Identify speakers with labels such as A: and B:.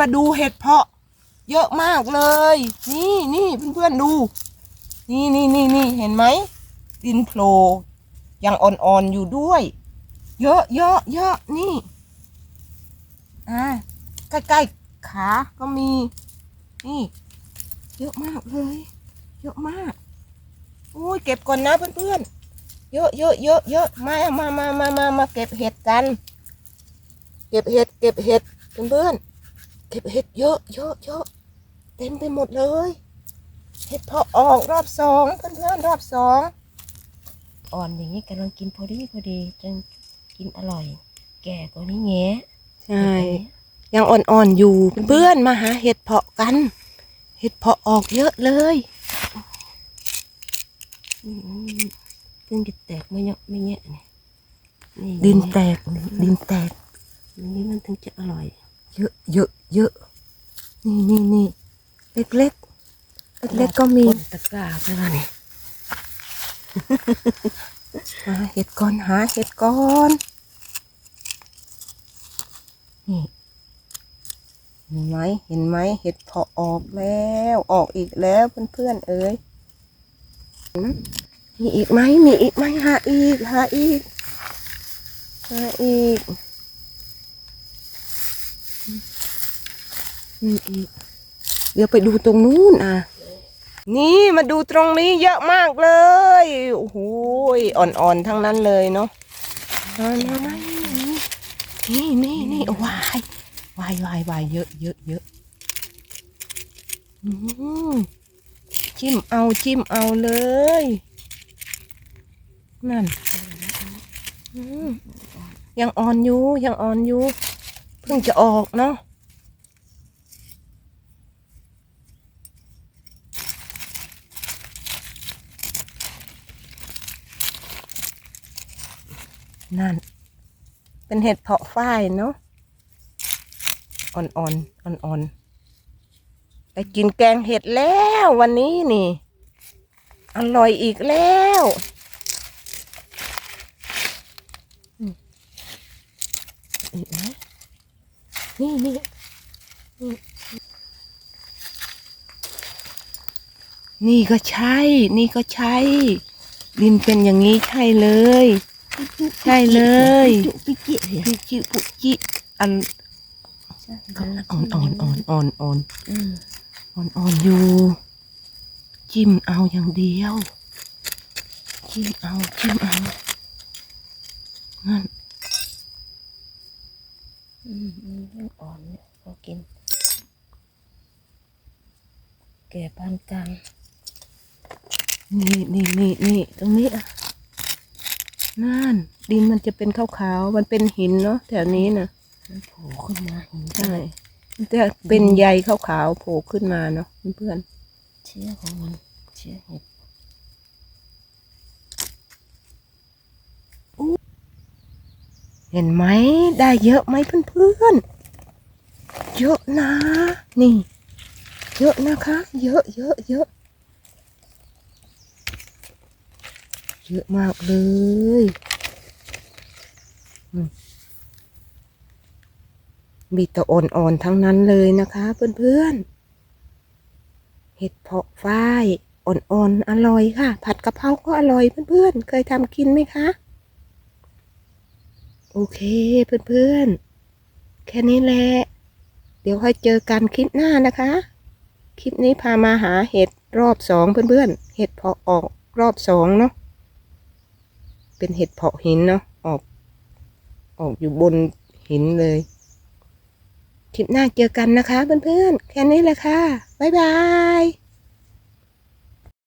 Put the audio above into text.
A: มาดูเห็ดเพาะ เยอะมากเลย นี่นี่เพื่อนๆดู นี่นี่นี่นี่เห็นไหมดินโผล่ยังอ่อนๆอยู่ด้วย เยอะเยอะเยอะนี่อ่าใกล้ๆขาก็มี นี่ เยอะมากเลย เยอะมากโอ้ยเก็บก่อนนะเพื่อนๆเยอะเยอะเยอะเยอะมามามามามามาเก็บเห็ดกัน เก็บเห็ด เก็บเห็ดเพื่อนๆ เก็บเห็ดเยอะเยอะเยอะเต็มไปหมดเลย เห็ดเพอออกรอบสองเพื่อนๆรอบสอง
B: อ่อนอย่างนี้กำลังกินพอดีพอดีจนกินอร่อย แก่กว่านี้แง่
A: ใช่ยังอ่อนๆอยู่เพื่อนๆมาหาเห็ดเพาะกัน เห็ดเพาะออกเยอะเลย
B: ซึ่งจะแตกไม่เยอะไม่แง่เนี่ยนี่
A: ดินแตกดินแตก
B: อย่างนี้มันถึงจะอร่อย
A: เยอะเยอะเยอะนี่นี่นี่เล็กเล็กเล็กเล็กๆก็มี
B: ปนตะกร้าไปแล้วนี่
A: หาเห็ดก่อนหาเห็ดก่อนนี่เห็นไหมเห็นไหมเห็ดเพาะออกแล้วออกอีกแล้วเพื่อนๆเอ้ยหืมมีอีกไหมมีอีกไหมหาอีกหาอีกหาอีก มีอีกเดี๋ยวไปดูตรงนู้นอะ นี่มาดูตรงนี้เยอะมากเลย โอ้โหอ่อนๆทั้งนั้นเลยเนาะมามานี่นี่นี่วายวายวายวายเยอะเยอะเยอะจิ้มเอาจิ้มเอาเลย นั่นยังอ่อนอยู่ยังอ่อนอยู่ เพิ่งจะออกเนาะ นั่น เป็นเห็ดเพาะฝ้ายเนาะอ่อนๆอ่อนๆไปกินแกงเห็ดแล้ววันนี้นี่ อร่อยอีกแล้วอีกไหมนี่นี่นี่นี่ก็ใช่ นี่ก็ใช่ ดินเป็นอย่างนี้ใช่เลย ใช่เลย
B: จุปิกิเนี่ย
A: ปุจิปุจิอันอ่อนอ่อนอ่อนอ่อนอ่อน
B: อ่
A: อนอ่อนอยู่ จิ้มเอาอย่างเดียว จิ้มเอาจิ้มเอานั่น
B: อืมอืมยังอ่อนเนี่ยพอกิน แก่ปานกลาง
A: นี่นี่นี่นี่ตรงนี้อะ นั่นดินมันจะเป็นขาวๆ มันเป็นหินเนาะแถวนี้นะ
B: มันโผล่ขึ้นมาเห็น
A: ใช่มันจะเป็นใยขาวๆโผล่ขึ้นมาเนาะเพื่อน
B: เชื้อของมันเชื้อเห็ด
A: ๆเห็นไหมได้เยอะไหมเพื่อนๆเยอะนะ นี่ เยอะนะคะ เยอะเยอะเยอะ เยอะมากเลยมีแตะอ่อนๆทั้งนั้นเลยนะคะเพื่อนๆ เห็ดเพาะฝ้ายอ่อนๆอร่อยค่ะ ผัดกะเพราก็อร่อยเพื่อนๆ เคยทำกินไหมคะ โอเคเพื่อนๆ แค่นี้แหละ เดี๋ยวค่อยเจอกันคลิปหน้านะคะ คลิปนี้พามาหาเห็ดรอบสองเพื่อนๆ เห็ดเพาะออกรอบสองเนาะ เป็นเห็ดเพาะหินเนาะออกออกอยู่บนหินเลยคลิปหน้าเจอกันนะคะเพื่อนๆ แค่นี้แหละค่ะ บ๊ายบาย